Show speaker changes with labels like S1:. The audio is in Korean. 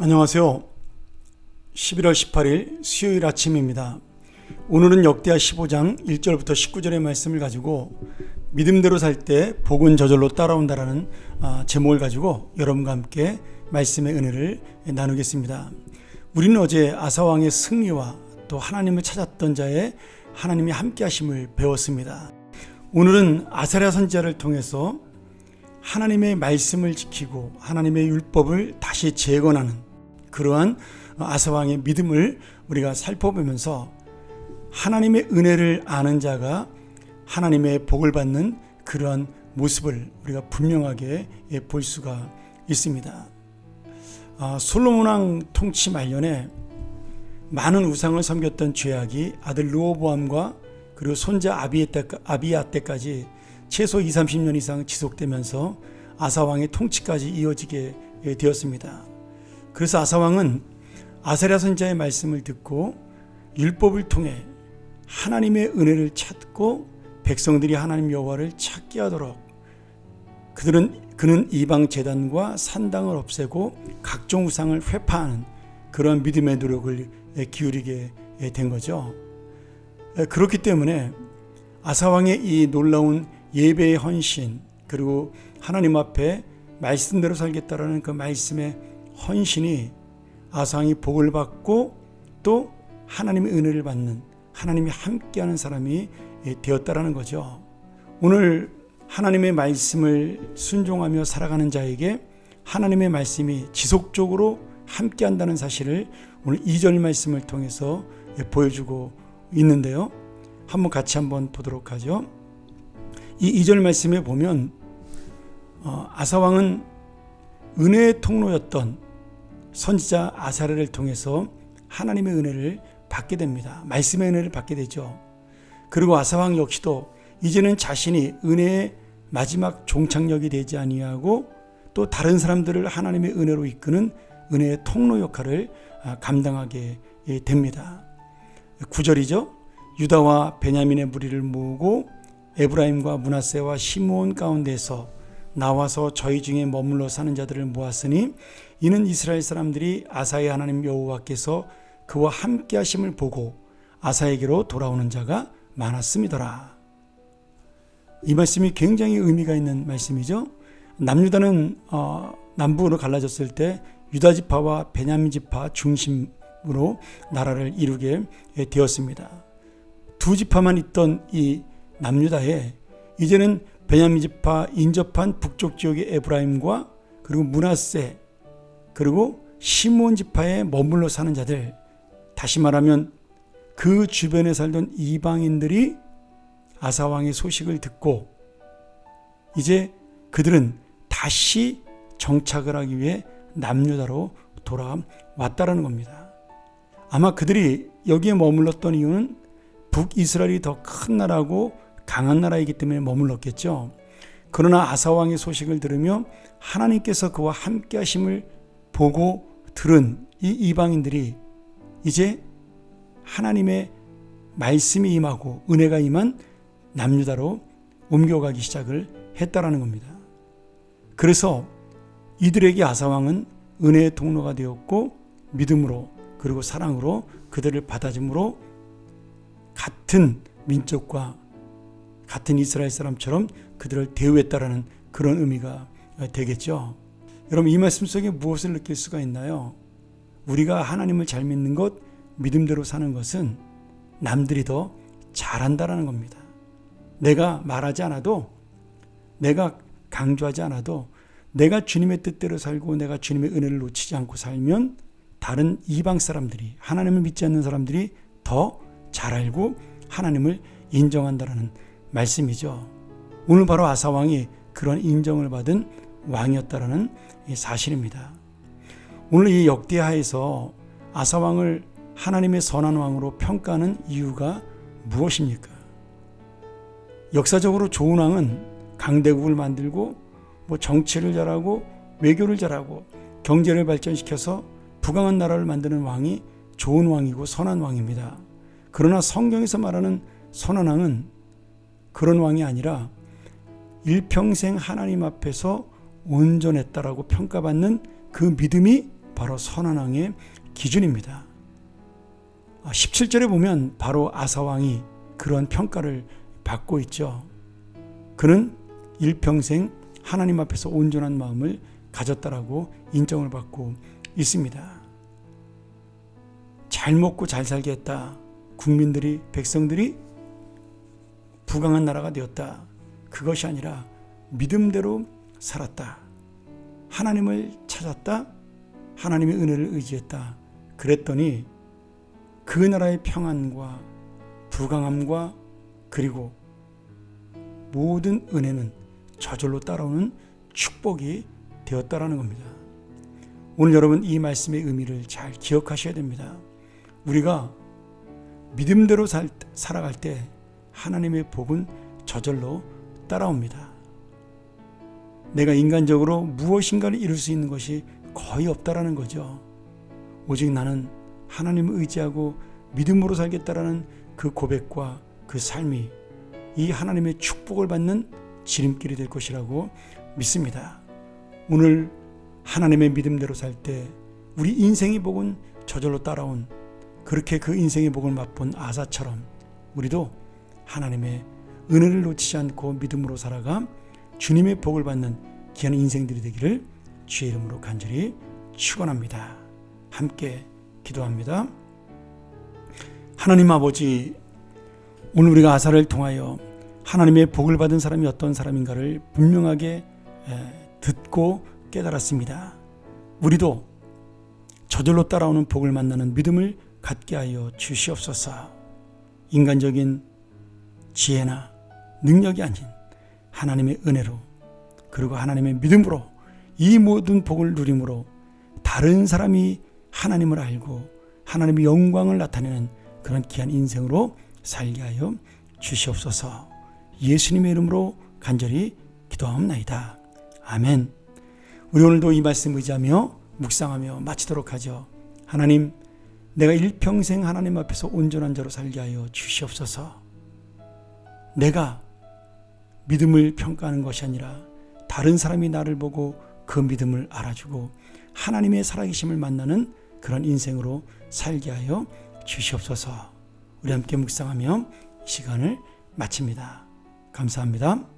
S1: 안녕하세요. 11월 18일 수요일 아침입니다. 오늘은 역대하 15장 1절부터 19절의 말씀을 가지고 믿음대로 살 때 복은 저절로 따라온다라는 아, 제목을 가지고 여러분과 함께 말씀의 은혜를 나누겠습니다. 우리는 어제 아사왕의 승리와 또 하나님을 찾았던 자의 하나님이 함께 하심을 배웠습니다. 오늘은 아사랴 선지자를 통해서 하나님의 말씀을 지키고 하나님의 율법을 다시 재건하는 그러한 아사왕의 믿음을 우리가 살펴보면서 하나님의 은혜를 아는 자가 하나님의 복을 받는 그러한 모습을 우리가 분명하게 볼 수가 있습니다. 아, 솔로몬 왕 통치 말년에 많은 우상을 섬겼던 죄악이 아들 르호보암과 그리고 손자 아비야 때까지 최소 2, 30년 이상 지속되면서 아사왕의 통치까지 이어지게 되었습니다. 그래서 아사왕은 아사랴 선자의 말씀을 듣고 율법을 통해 하나님의 은혜를 찾고 백성들이 하나님 여호와를 찾게 하도록 그들은 그는 이방 제단과 산당을 없애고 각종 우상을 회파하는 그런 믿음의 노력을 기울이게 된 거죠. 그렇기 때문에 아사왕의 이 놀라운 예배의 헌신 그리고 하나님 앞에 말씀대로 살겠다라는 그 말씀의 헌신이 아상이 복을 받고 또 하나님의 은혜를 받는 하나님이 함께하는 사람이 되었다라는 거죠. 오늘 하나님의 말씀을 순종하며 살아가는 자에게 하나님의 말씀이 지속적으로 함께한다는 사실을 오늘 2절 말씀을 통해서 보여주고 있는데요. 한번 같이 한번 보도록 하죠. 이 2절 말씀에 보면 어, 아사왕은 은혜의 통로였던 선지자 아사르를 통해서 하나님의 은혜를 받게 됩니다. 말씀의 은혜를 받게 되죠. 그리고 아사왕 역시도 이제는 자신이 은혜의 마지막 종착역이 되지 아니하고 또 다른 사람들을 하나님의 은혜로 이끄는 은혜의 통로 역할을 아, 감당하게 됩니다. 9절이죠. 유다와 베냐민의 무리를 모으고 에브라임과 문하세와 시므온 가운데서 나와서 저희 중에 머물러 사는 자들을 모았으니 이는 이스라엘 사람들이 아사의 하나님 여호와께서 그와 함께 하심을 보고 아사에게로 돌아오는 자가 많았음이더라. 이 말씀이 굉장히 의미가 있는 말씀이죠. 남유다는 어, 남북으로 갈라졌을 때 유다 지파와 베냐민 지파 중심으로 나라를 이루게 되었습니다. 두 지파만 있던 이 남유다에 이제는 베냐민 지파 인접한 북쪽 지역의 에브라임과 그리고 문하세 그리고 시몬 지파에 머물러 사는 자들 다시 말하면 그 주변에 살던 이방인들이 아사 왕의 소식을 듣고 이제 그들은 다시 정착을 하기 위해 남유다로 돌아왔다라는 겁니다. 아마 그들이 여기에 머물렀던 이유는 북이스라엘이 더 큰 나라고 강한 나라이기 때문에 머물렀겠죠. 그러나 아사왕의 소식을 들으며 하나님께서 그와 함께 하심을 보고 들은 이 이방인들이 이제 하나님의 말씀이 임하고 은혜가 임한 남유다로 옮겨가기 시작을 했다라는 겁니다. 그래서 이들에게 아사왕은 은혜의 통로가 되었고 믿음으로 그리고 사랑으로 그들을 받아줌으로 같은 민족과 같은 이스라엘 사람처럼 그들을 대우했다라는 그런 의미가 되겠죠. 여러분 이 말씀 속에 무엇을 느낄 수가 있나요? 우리가 하나님을 잘 믿는 것, 믿음대로 사는 것은 남들이 더 잘한다라는 겁니다. 내가 말하지 않아도 내가 강조하지 않아도 내가 주님의 뜻대로 살고 내가 주님의 은혜를 놓치지 않고 살면 다른 이방 사람들이 하나님을 믿지 않는 사람들이 더 잘 알고 하나님을 인정한다라는 말씀이죠. 오늘 바로 아사 왕이 그런 인정을 받은 왕이었다라는 사실입니다. 오늘 이 역대하에서 아사 왕을 하나님의 선한 왕으로 평가하는 이유가 무엇입니까? 역사적으로 좋은 왕은 강대국을 만들고 뭐 정치를 잘하고 외교를 잘하고 경제를 발전시켜서 부강한 나라를 만드는 왕이 좋은 왕이고 선한 왕입니다. 그러나 성경에서 말하는 선한 왕은 그런 왕이 아니라 일평생 하나님 앞에서 온전했다라고 평가받는 그 믿음이 바로 선한 왕의 기준입니다. 17절에 보면 바로 아사 왕이 그런 평가를 받고 있죠. 그는 일평생 하나님 앞에서 온전한 마음을 가졌다라고 인정을 받고 있습니다. 잘 먹고 잘 살게 했다. 국민들이, 백성들이 부강한 나라가 되었다. 그것이 아니라 믿음대로 살았다. 하나님을 찾았다. 하나님의 은혜를 의지했다. 그랬더니 그 나라의 평안과 부강함과 그리고 모든 은혜는 저절로 따라오는 축복이 되었다라는 겁니다. 오늘 여러분 이 말씀의 의미를 잘 기억하셔야 됩니다. 우리가 믿음대로 살, 살아갈 때 하나님의 복은 저절로 따라옵니다. 내가 인간적으로 무엇인가를 이룰 수 있는 것이 거의 없다라는 거죠. 오직 나는 하나님을 의지하고 믿음으로 살겠다라는 그 고백과 그 삶이 이 하나님의 축복을 받는 지름길이 될 것이라고 믿습니다. 오늘 하나님의 믿음대로 살 때 우리 인생의 복은 저절로 따라온 그렇게 그 인생의 복을 맛본 아사처럼 우리도 하나님의 은혜를 놓치지 않고 믿음으로 살아가 주님의 복을 받는 귀한 인생들이 되기를 주의 이름으로 간절히 축원합니다. 함께 기도합니다. 하나님 아버지 오늘 우리가 아사를 통하여 하나님의 복을 받은 사람이 어떤 사람인가를 분명하게 듣고 깨달았습니다. 우리도 저절로 따라오는 복을 만나는 믿음을 갖게 하여 주시옵소서. 인간적인 지혜나 능력이 아닌 하나님의 은혜로 그리고 하나님의 믿음으로 이 모든 복을 누림으로 다른 사람이 하나님을 알고 하나님의 영광을 나타내는 그런 귀한 인생으로 살게 하여 주시옵소서. 예수님의 이름으로 간절히 기도하옵나이다. 아멘. 우리 오늘도 이 말씀 의지하며 묵상하며 마치도록 하죠. 하나님, 내가 일평생 하나님 앞에서 온전한 자로 살게 하여 주시옵소서. 내가 믿음을 평가하는 것이 아니라 다른 사람이 나를 보고 그 믿음을 알아주고 하나님의 살아계심을 만나는 그런 인생으로 살게 하여 주시옵소서. 우리 함께 묵상하며 시간을 마칩니다. 감사합니다.